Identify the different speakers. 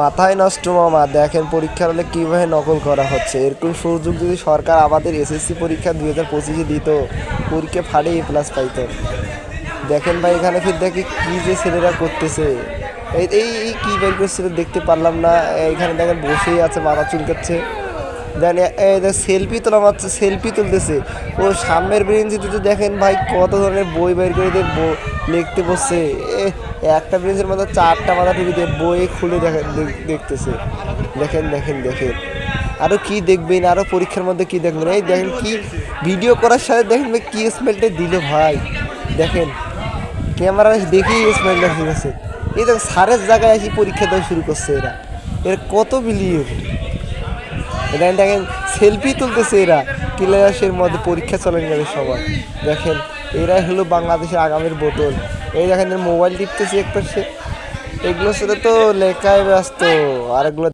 Speaker 1: মাথায় নষ্ট মামা, দেখেন পরীক্ষার হলে কীভাবে নকল করা হচ্ছে। এরকম সুযোগ যদি সরকার আমাদের এসএসসি পরীক্ষা দুই হাজার পঁচিশে দিত, পরীক্ষা ফাড়ে এ প্লাস পাইত। দেখেন ভাই, এখানে ফির দেখি কী যে ছেলেরা করতেছে। এই এই কী বের করছিল দেখতে পারলাম না। এখানে দেখেন বসেই আছে, মাথা চুলকাচ্ছে। দেন সেলফি তোলা মাত্র, সেলফি তুলতেছে। ও সামনের বেঞ্চিতে তো দেখেন ভাই কত ধরনের বই বের করে দিয়ে লিখতে বসছে। একটা বেঞ্চের মধ্যে চারটা মাথা দিয়ে বই খুলে দেখেন দেখতেছে। দেখেন দেখেন দেখেন। আরও কি দেখবেন আরও পরীক্ষার মধ্যে কি দেখবেন? এই দেখেন কি ভিডিও করার সাথে দেখেন ভাই কি স্মেলটা দিল ভাই। দেখেন ক্যামেরা দেখেই স্মেলটা ঠিক আছে এই দেখো, সারের জায়গায় আসি পরীক্ষা দেওয়া শুরু করছে এরা। এর কত বিলিয়ন দেখেন দেখেন সেলফি তুলতেছে এরা। ক্লাসের মধ্যে পরীক্ষা চলে গেলে সবাই দেখেন, এরাই হলো বাংলাদেশের আগামীর বোতল। এই দেখেন মোবাইল টিপতেছে একটা সে এগুলো সেটা তো লেখায় ব্যস্ত আর এগুলো